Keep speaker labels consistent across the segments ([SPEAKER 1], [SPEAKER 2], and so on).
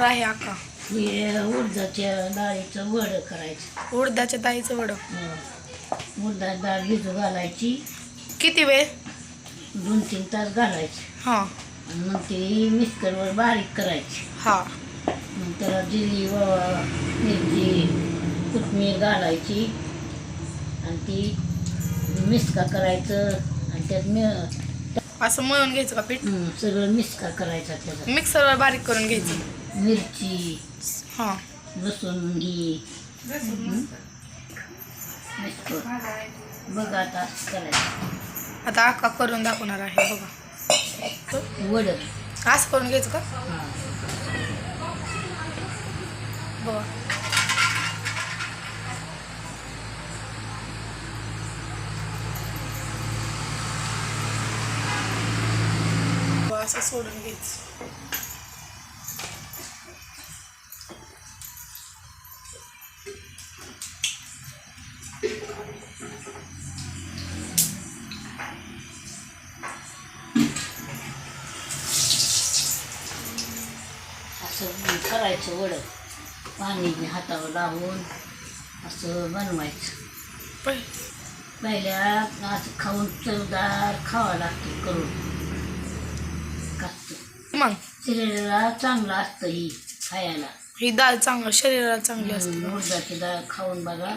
[SPEAKER 1] करणार आहे आका.
[SPEAKER 2] हे उडदाच्या डाळीचं वड करायचं.
[SPEAKER 1] उडदाच्या डाळीचं वडं.
[SPEAKER 2] हं. उडदाची डाळ भिजू घालायची.
[SPEAKER 1] किती वेळ?
[SPEAKER 2] दोन तीन तास घालायची.
[SPEAKER 1] हां.
[SPEAKER 2] आणि मग ती मिक्सरवर बारीक करायची.
[SPEAKER 1] हां.
[SPEAKER 2] मग त्याला जिरी व मिरची कोथमीर घालायची. आणि ती मिसका करायचं. आणि त्यात मी
[SPEAKER 1] असं मळून घ्यायचं का पीठ?
[SPEAKER 2] हं, सगळं मिसका करायचा त्याचा
[SPEAKER 1] मिक्सरवर बारीक करून घ्यायचं.
[SPEAKER 2] मिरची
[SPEAKER 1] हां.
[SPEAKER 2] लसूण घी बघ आता करायचं.
[SPEAKER 1] आता आका करून दाखवणार आहे बघा.
[SPEAKER 2] वड.
[SPEAKER 1] असं करून घ्यायचं का? बघा, असं सोडून घ्यायचं.
[SPEAKER 2] असं करायचं वड. पाणी हातावर लावून असं बनवायचं.
[SPEAKER 1] पहि-
[SPEAKER 2] पहिल्या असं खाऊन चवदार खावं लागतं करून. कापतं
[SPEAKER 1] मग?
[SPEAKER 2] शरीराला चांगलं असतं ही खायला.
[SPEAKER 1] ही डाळ चांगलं शरीराला चांगली असते.
[SPEAKER 2] उडदाची डाळ खाऊन बघा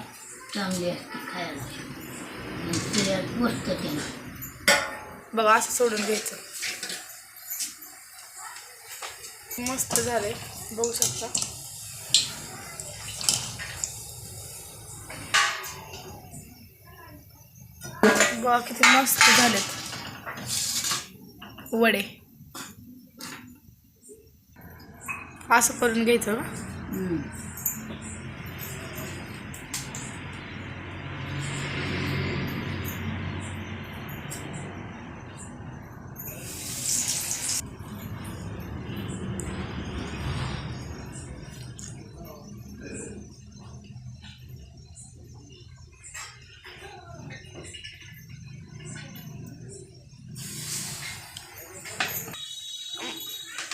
[SPEAKER 2] चांगली असते खायला. शरीरात बसतं त्यानं
[SPEAKER 1] बघा असं सोडून घ्यायचं मस्त झाले. बघू शकता. बघा किती मस्त झालेत. वडे. असं करून घ्यायचं.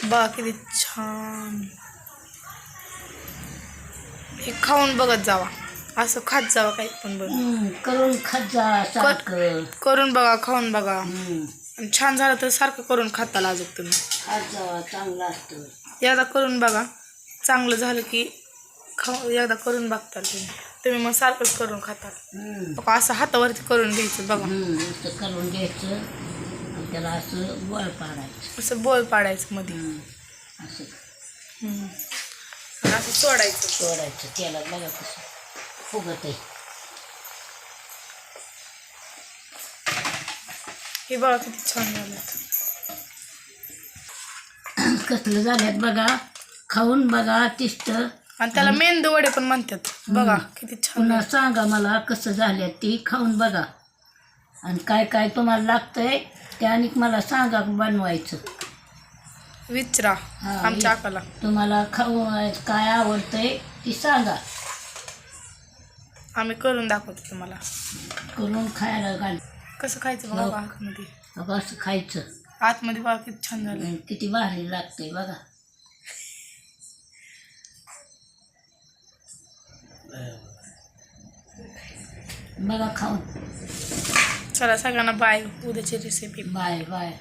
[SPEAKER 1] बघा किती छान. हे खाऊन बघत जावा. असं खात जावा काही पण बघ
[SPEAKER 2] करून खात जा
[SPEAKER 1] करून बघा खाऊन बघा. छान झालं तर सारखं करून खाता अजून तुम्ही.
[SPEAKER 2] खात चांगलं असतं.
[SPEAKER 1] एकदा करून बघा. चांगलं झालं की खाऊ एकदा करून बघता तुम्ही. तुम्ही मग सारखंच करून खाता असं हातावरती करून घ्यायचं बघा.
[SPEAKER 2] करून घ्यायचं. त्याला असं गोळ पाडायचं.
[SPEAKER 1] असं बोल पाडायचं मध्ये.
[SPEAKER 2] असं.
[SPEAKER 1] हम्म. आणि असं सोडायचं.
[SPEAKER 2] सोडायचं त्याला बघा कसं फुगत आहे
[SPEAKER 1] हे बघा किती छान झालं
[SPEAKER 2] कसलं झाल्यात बघा खाऊन बघा तिष्ट
[SPEAKER 1] आणि त्याला मेंदू वडे पण म्हणतात. बघा किती छान
[SPEAKER 2] पुन्हा सांगा मला कसं झाल्यात ती खाऊन बघा. आणि काय काय तुम्हाला लागतंय ते आणि मला सांगा बनवायचं.
[SPEAKER 1] विचरा
[SPEAKER 2] हा,
[SPEAKER 1] आमच्या
[SPEAKER 2] तुम्हाला खाऊ काय आवडतंय ती सांगा.
[SPEAKER 1] आम्ही करून दाखवतो तुम्हाला.
[SPEAKER 2] करून खायला घाल.
[SPEAKER 1] कसं खायचं बघा
[SPEAKER 2] हो.
[SPEAKER 1] आतमध्ये
[SPEAKER 2] असं खायचं.
[SPEAKER 1] आतमध्ये बघा किती छान झालं.
[SPEAKER 2] आणि किती भारी लागतंय बघा. बघा खाऊन.
[SPEAKER 1] चला सगळ्यांना बाय उद्याची रेसिपी
[SPEAKER 2] बाय बाय